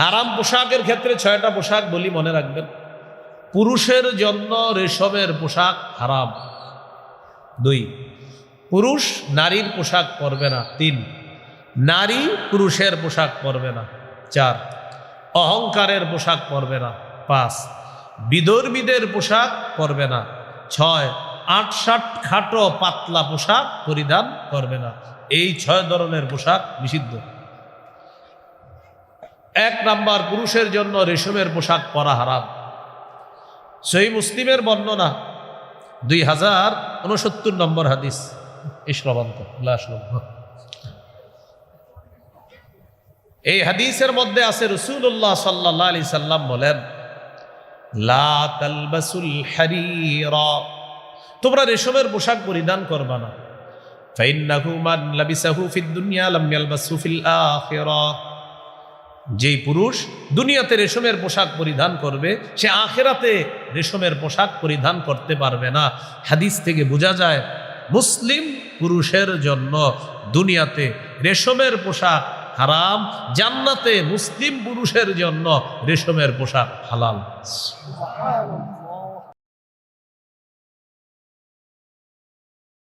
হারাম পোশাকের ক্ষেত্রে ছয়টা পোশাক বলি মনে রাখবেন। পুরুষের জন্য রেশমের পোশাক হারাম। দুই, পুরুষ নারীর পোশাক পরবে না। তিন, নারী পুরুষের পোশাক পরবে না। চার, অহংকারের পোশাক পরবে না। পাঁচ বিদর্মীদের পোশাক পরবে না। ছয় আট ষাট খাটো পাতলা পোশাক পরিধান করবে না। এই ছয় ধরনের পোশাক নিষিদ্ধ। এক নাম্বার পুরুষের জন্য রেশমের পোশাক পরা হারাম। সেই মুসলিমের বর্ণনা, দুই হাজার উনসত্তর নম্বর হাদিস। ইসলামন্ত এই হাদিসের মধ্যে আছে রসুল্লাহ সাল্লাহ আলি সাল্লাম বলেন তোমরা রেশমের পোশাক পরিধান করবা না। ফাইন্নাহু মান লাবিসাহু ফিদ দুনিয়া লাম ইয়ালবাসহু ফিল যেই পুরুষ দুনিয়াতে রেশমের পোশাক পরিধান করবে, সে আখেরাতে রেশমের পোশাক পরিধান করতে পারবে না। হাদিস থেকে বোঝা যায়, মুসলিম পুরুষের জন্য দুনিয়াতে রেশমের পোশাক হারাম, জান্নাতে মুসলিম পুরুষের জন্য রেশমের পোশাক হালাল।